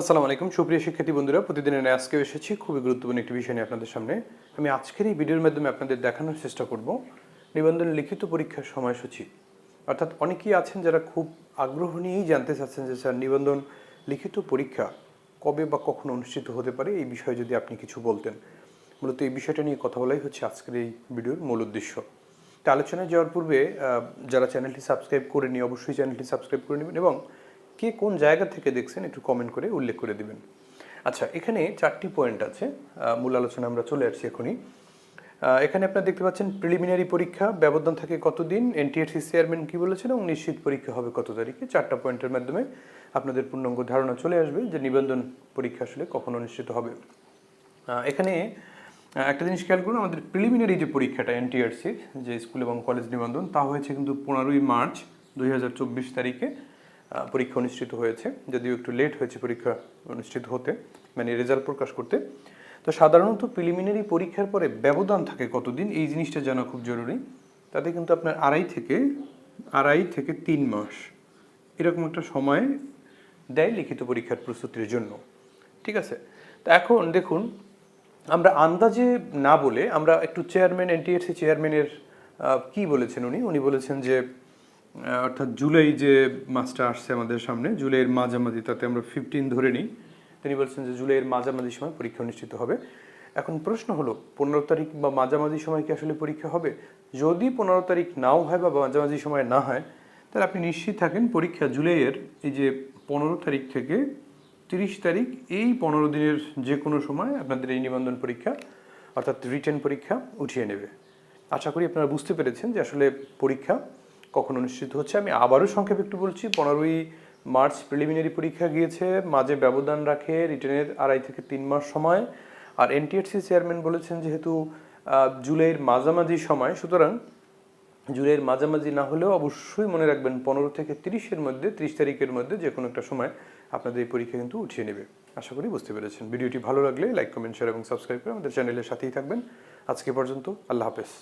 আসসালামু আলাইকুম। সুপ্রিয় শিক্ষার্থী বন্ধুরা, প্রতিদিনের আজকেও এসেছি। খুবই গুরুত্বপূর্ণ একটি বিষয় নিয়ে আপনাদের সামনে। আমি আজকের এই ভিডিওর মাধ্যমে আপনাদের দেখানোর চেষ্টা করব নিবন্ধন লিখিত পরীক্ষার সময়সূচি। অর্থাৎ অনেকেই আছেন যারা খুব আগ্রহ নিয়েই জানতে চাচ্ছেন যে, স্যার, নিবন্ধন লিখিত পরীক্ষা কবে বা কখন অনুষ্ঠিত হতে পারে? এই বিষয়ে যদি আপনি কিছু বলতেন। মূলত এই বিষয়টা নিয়ে কথা বলাই হচ্ছে আজকের এই ভিডিওর মূল উদ্দেশ্য। তা আলোচনায় যাওয়ার পূর্বে যারা চ্যানেলটি সাবস্ক্রাইব করেনি অবশ্যই চ্যানেলটি সাবস্ক্রাইব করে নেবেন এবং কে কোন জায়গা থেকে দেখছেন একটু কমেন্ট করে উল্লেখ করে দিবেন। আচ্ছা এখানে চারটি পয়েন্ট আছে মূল আলোচনা আমরা চলে আসছি এখনই। এখানে আপনারা দেখতে পাচ্ছেন প্রিলিমিনারি পরীক্ষা ব্যবধান থাকে কতদিন এনটিএসসি চেয়ারম্যান কী বলেছেন এবং নিশ্চিত পরীক্ষা হবে কত তারিখে? চারটা পয়েন্টের মাধ্যমে আপনাদের পূর্ণাঙ্গ ধারণা চলে আসবে যে নিবন্ধন পরীক্ষা আসলে কখন অনুষ্ঠিত হবে। এখানে একটা জিনিস খেয়াল করুন, আমাদের প্রিলিমিনারি যে পরীক্ষাটা এনটিআরসির যে স্কুল এবং কলেজ নিবন্ধন, তা হয়েছে কিন্তু পনেরোই মার্চ দুই হাজার চব্বিশ তারিখে। পরীক্ষা অনুষ্ঠিত হয়েছে। যদিও একটু লেট হয়েছে পরীক্ষা অনুষ্ঠিত হতে মানে রেজাল্ট প্রকাশ করতে। তো সাধারণত প্রিলিমিনারি পরীক্ষার পরে ব্যবধান থাকে কতদিন? এই জিনিসটা জানা খুব জরুরি। তাতে কিন্তু আপনার আড়াই থেকে আড়াই থেকে তিন মাস এরকম একটা সময় দেয় লিখিত পরীক্ষার প্রস্তুতির জন্য। ঠিক আছে? তো এখন দেখুন, আমরা আন্দাজে না বলে আমরা একটু চেয়ারম্যান এনটিএসসি চেয়ারম্যানের কি বলেছেন উনি? উনি বলেছেন যে অর্থাৎ জুলাই যে মাসটা আসছে আমাদের সামনে, জুলাইয়ের মাঝামাঝি, তাতে আমরা ফিফটিন ধরে নিই। তিনি বলছেন যে জুলাইয়ের মাঝামাঝি সময় পরীক্ষা অনুষ্ঠিত হবে। এখন প্রশ্ন হলো, পনেরো তারিখ বা মাঝামাঝি সময় কি আসলে পরীক্ষা হবে? যদি পনেরো তারিখ নাও হয় বা মাঝামাঝি সময় না হয়, তাহলে আপনি নিশ্চিত থাকেন পরীক্ষা জুলাইয়ের এই যে পনেরো তারিখ থেকে তিরিশ তারিখ, এই পনেরো দিনের যে কোনো সময় আপনাদের এই নিবন্ধন পরীক্ষা, অর্থাৎ রিটেন পরীক্ষা উঠিয়ে নেবে। আশা করি আপনারা বুঝতে পেরেছেন যে আসলে পরীক্ষা কখন অনুষ্ঠিত হচ্ছে? আমি আবারও সংক্ষেপে একটু বলছি, পনেরোই মার্চ প্রিলিমিনারি পরীক্ষা গিয়েছে, মাঝে ব্যবধান রাখে রিটেনের আড়াই থেকে তিন মাস সময়। আর এনটিএসসি চেয়ারম্যান বলেছেন যেহেতু জুলাইয়ের মাঝামাঝি সময়, সুতরাং জুলাইয়ের মাঝামাঝি না হলেও অবশ্যই মনে রাখবেন পনেরো থেকে তিরিশের মধ্যে, ত্রিশ তারিখের মধ্যে যে কোনো একটা সময় আপনাদের এই পরীক্ষা কিন্তু উঠিয়ে নেবে। আশা করি বুঝতে পেরেছেন। ভিডিওটি ভালো লাগলে লাইক, কমেন্ট শেয়ার এবং সাবস্ক্রাইব করে আমাদের চ্যানেলের সাথেই থাকবেন। আজকে পর্যন্ত আল্লাহ হাফেজ।